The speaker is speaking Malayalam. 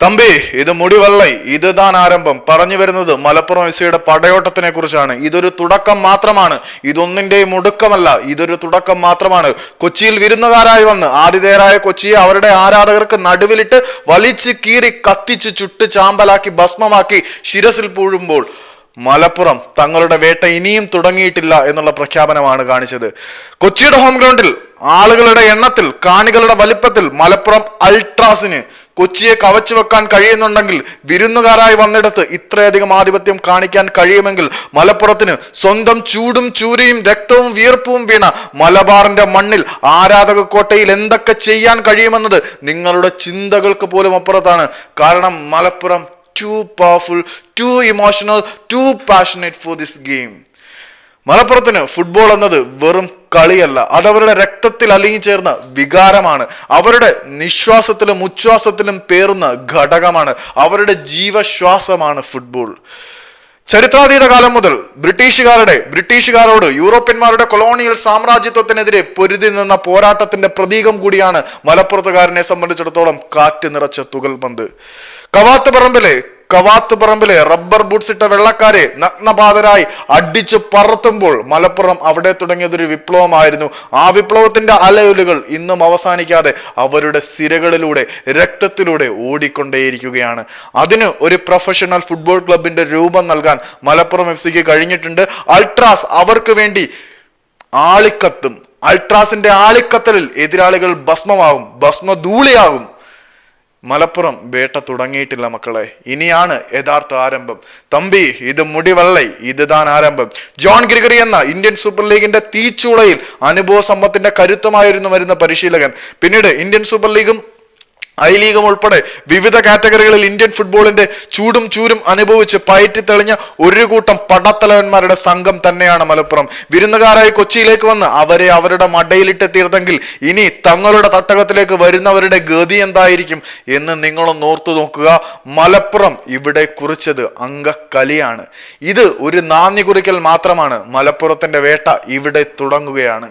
തമ്പി ഇത് മുടിവള്ളൈ. ഇത് താൻ ആരംഭം. പറഞ്ഞു വരുന്നത് മലപ്പുറം എസ് പടയോട്ടത്തിനെ കുറിച്ചാണ് ഇതൊരു തുടക്കം മാത്രമാണ്. ഇതൊന്നിന്റെയും ഒടുക്കമല്ല. ഇതൊരു തുടക്കം മാത്രമാണ്. കൊച്ചിയിൽ വിരുന്നുകാരായി വന്ന് ആതിഥേയരായ കൊച്ചിയെ അവരുടെ ആരാധകർക്ക് നടുവിലിട്ട് വലിച്ച് കീറി കത്തിച്ച് ചുട്ട് ചാമ്പലാക്കി ഭസ്മമാക്കി ശിരസിൽ പൂഴുമ്പോൾ മലപ്പുറം തങ്ങളുടെ വേട്ട ഇനിയും തുടങ്ങിയിട്ടില്ല എന്നുള്ള പ്രഖ്യാപനമാണ് കാണിച്ചത്. കൊച്ചിയുടെ ഹോം ഗ്രൗണ്ടിൽ ആളുകളുടെ എണ്ണത്തിൽ കാണികളുടെ വലിപ്പത്തിൽ മലപ്പുറം അൾട്രാസിന് കൊച്ചിയെ കവച്ചു വെക്കാൻ കഴിയുന്നുണ്ടെങ്കിൽ വിരുന്നുകാരായി വന്നിടത്ത് ഇത്രയധികം ആധിപത്യം കാണിക്കാൻ കഴിയുമെങ്കിൽ മലപ്പുറത്തിന് സ്വന്തം ചൂടും ചൂരയും രക്തവും വിയർപ്പും വീണ മലബാറിന്റെ മണ്ണിൽ ആരാധക കോട്ടയിൽ എന്തൊക്കെ ചെയ്യാൻ കഴിയുമെന്നത് നിങ്ങളുടെ ചിന്തകൾക്ക് പോലും അപ്പുറത്താണ്. കാരണം Malappuram too powerful too emotional too passionate for this game മലപ്പുറത്തിന് football എന്നത് വെറും കളിയല്ല. അതവരുടെ രക്തത്തിൽ അലിഞ്ഞു ചേർന്ന വികാരമാണ്. അവരുടെ നിശ്വാസത്തിലും ഉച്ഛ്വാസത്തിലും പേറുന്ന ഘടകമാണ്. അവരുടെ ജീവശ്വാസമാണ് ഫുട്ബോൾ ചരിത്രാതീത കാലം മുതൽ ബ്രിട്ടീഷുകാരുടെ ബ്രിട്ടീഷുകാരോട് യൂറോപ്യന്മാരുടെ കൊളോണിയൽ സാമ്രാജ്യത്വത്തിനെതിരെ പൊരുതി നിന്ന പോരാട്ടത്തിന്റെ പ്രതീകം കൂടിയാണ് മലപ്പുറത്തുകാരനെ സംബന്ധിച്ചിടത്തോളം കാറ്റ് നിറച്ച തുകൽ പന്ത് കവാത്ത് പറമ്പിലെ കവാത്ത് പറമ്പിലെ റബ്ബർ ബൂട്ട്സ് ഇട്ട വെള്ളക്കാരെ നഗ്നപാതരായി അടിച്ചു പറത്തുമ്പോൾ മലപ്പുറം അവിടെ തുടങ്ങിയതൊരു വിപ്ലവമായിരുന്നു. ആ വിപ്ലവത്തിന്റെ അലയൊലുകൾ ഇന്നും അവസാനിക്കാതെ അവരുടെ സിരകളിലൂടെ രക്തത്തിലൂടെ ഓടിക്കൊണ്ടേയിരിക്കുകയാണ്. അതിന് ഒരു പ്രൊഫഷണൽ ഫുട്ബോൾ ക്ലബിന്റെ രൂപം നൽകാൻ മലപ്പുറം എഫ് സിക്ക് കഴിഞ്ഞിട്ടുണ്ട്. അൾട്രാസ് അവർക്ക് വേണ്ടി ആളിക്കത്തും. അൾട്രാസിന്റെ ആളിക്കത്തലിൽ എതിരാളികൾ ഭസ്മമാവും ഭസ്മധൂളിയാകും. മലപ്പുറം വേട്ട തുടങ്ങിയിട്ടില്ല മക്കളെ. ഇനിയാണ് യഥാർത്ഥ ആരംഭം. തമ്പി ഇത് മുടിവള്ളൈ ഇത് താൻ ആരംഭം. ജോൺ ഗ്രിഗറി എന്ന ഇന്ത്യൻ സൂപ്പർ ലീഗിന്റെ തീച്ചൂളയിൽ അനുഭവ സമ്പത്തിന്റെ കരുത്തമായിരുന്നു വരുന്ന പരിശീലകൻ. പിന്നീട് ഇന്ത്യൻ സൂപ്പർ ലീഗും ഐ ലീഗും ഉൾപ്പെടെ വിവിധ കാറ്റഗറികളിൽ ഇന്ത്യൻ ഫുട്ബോളിന്റെ ചൂടും ചൂരും അനുഭവിച്ച് പയറ്റി തെളിഞ്ഞ ഒരു കൂട്ടം പടത്തലവന്മാരുടെ സംഘം തന്നെയാണ് മലപ്പുറം. വിരുന്നുകാരായി കൊച്ചിയിലേക്ക് വന്ന് അവരെ അവരുടെ മടയിലിട്ട് തീർത്തെങ്കിൽ ഇനി തങ്ങളുടെ തട്ടകത്തിലേക്ക് വരുന്നവരുടെ ഗതി എന്തായിരിക്കും എന്ന് നിങ്ങളൊന്ന് ഓർത്തു നോക്കുക. മലപ്പുറം ഇവിടെ കുറിച്ചത് അങ്കക്കലിയാണ് ഇത് ഒരു നാന്ദി കുറിക്കൽ മാത്രമാണ്. മലപ്പുറത്തിന്റെ വേട്ട ഇവിടെ തുടങ്ങുകയാണ്.